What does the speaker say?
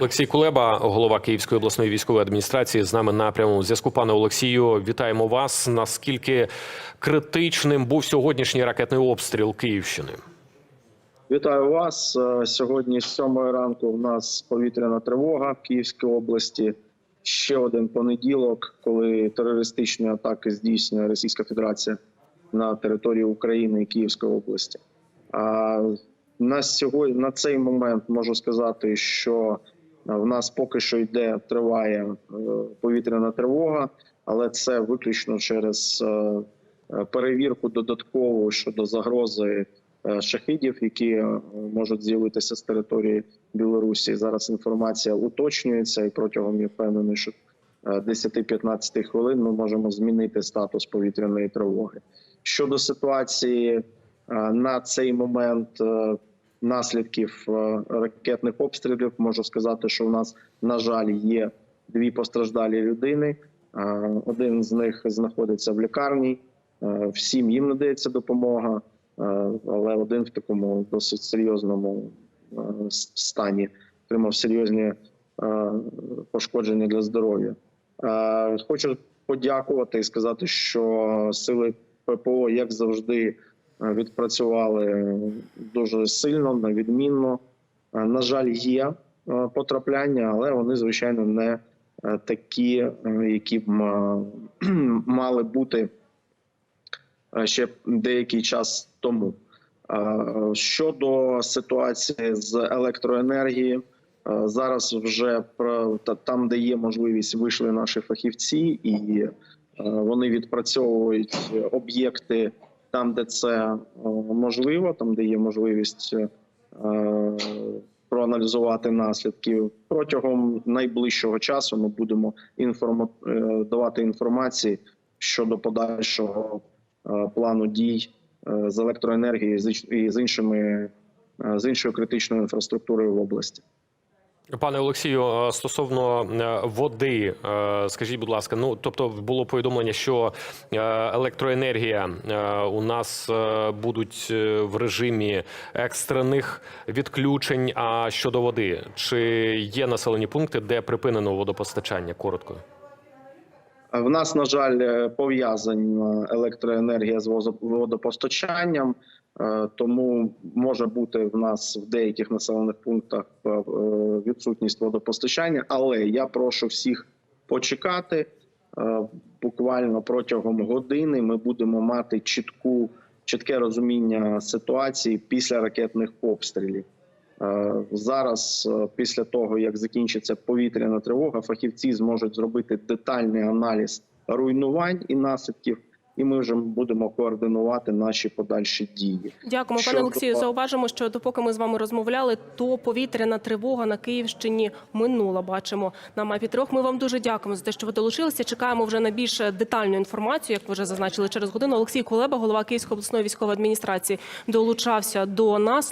Олексій Кулеба, голова Київської обласної військової адміністрації, з нами на прямому зв'язку. Пане Олексію, вітаємо вас. Наскільки критичним був сьогоднішній ракетний обстріл Київщини? Вітаю вас Е, сьогодні. З сьомої ранку у нас повітряна тривога в Київській області. Ще один понеділок, коли терористичні атаки здійснює Російська Федерація на території України і Київської області. А на сьогодні на цей момент можу сказати, що в нас поки що йде триває е, повітряна тривога, але це виключно через е, е, перевірку додаткову щодо загрози шахидів, які можуть з'явитися з території Білорусі. Зараз інформація уточнюється, і протягом я впевнений, що е, 10-15 хвилин ми можемо змінити статус повітряної тривоги. Щодо ситуації на цей момент наслідків е, ракетних обстрілів, можу сказати, що в нас на жаль є дві постраждалі людини. Е, Один з них знаходиться в лікарні. Е, Всім їм надається допомога, але один в такому досить серйозному стані отримав серйозні пошкодження для здоров'я. Хочу подякувати і сказати, що сили ППО, як завжди, відпрацювали дуже сильно, на відмінно. Е, На жаль, є е, потрапляння, але вони, звичайно, не е, такі, е, які б мали бути е, ще деякий час тому. Е, Щодо ситуації з електроенергією, е, зараз вже там, де є можливість, вийшли наші фахівці, і е, вони відпрацьовують об'єкти там, де це е, можливо, там де є можливість е, проаналізувати наслідки. Протягом найближчого часу ми будемо інформа... е, давати інформації щодо подальшого плану дій з електроенергією з і з іншими з іншою критичною інфраструктурою в області. Пане Олексію, е, стосовно е, води, е, скажіть, будь ласка, ну тобто було повідомлення, що електроенергія у нас будуть в режимі екстрених відключень. А щодо води, чи є населені пункти, де припинено водопостачання? Коротко. В нас, на жаль, пов'язана електроенергія з водопостачанням, тому може бути в нас в деяких населених пунктах е, е, відсутність водопостачання. Але я прошу всіх почекати. Е, Буквально протягом години ми будемо мати чітку, чітке розуміння ситуації після ракетних обстрілів. Е, Зараз, е, після того як закінчиться повітряна тривога, фахівці зможуть зробити детальний аналіз руйнувань і наслідків, і ми вже будемо координувати наші подальші дії. Дякуємо, Що пане Олексію. до- Зауважимо, що допоки ми з вами розмовляли, то повітряна тривога на Київщині минула. Бачимо на мапі трьох. Ми вам дуже дякуємо за те, що ви долучилися. Чекаємо вже на більш детальну інформацію, як ви вже зазначили через годину. Олексій Кулеба, голова Київської обласної військової адміністрації, долучався до нас.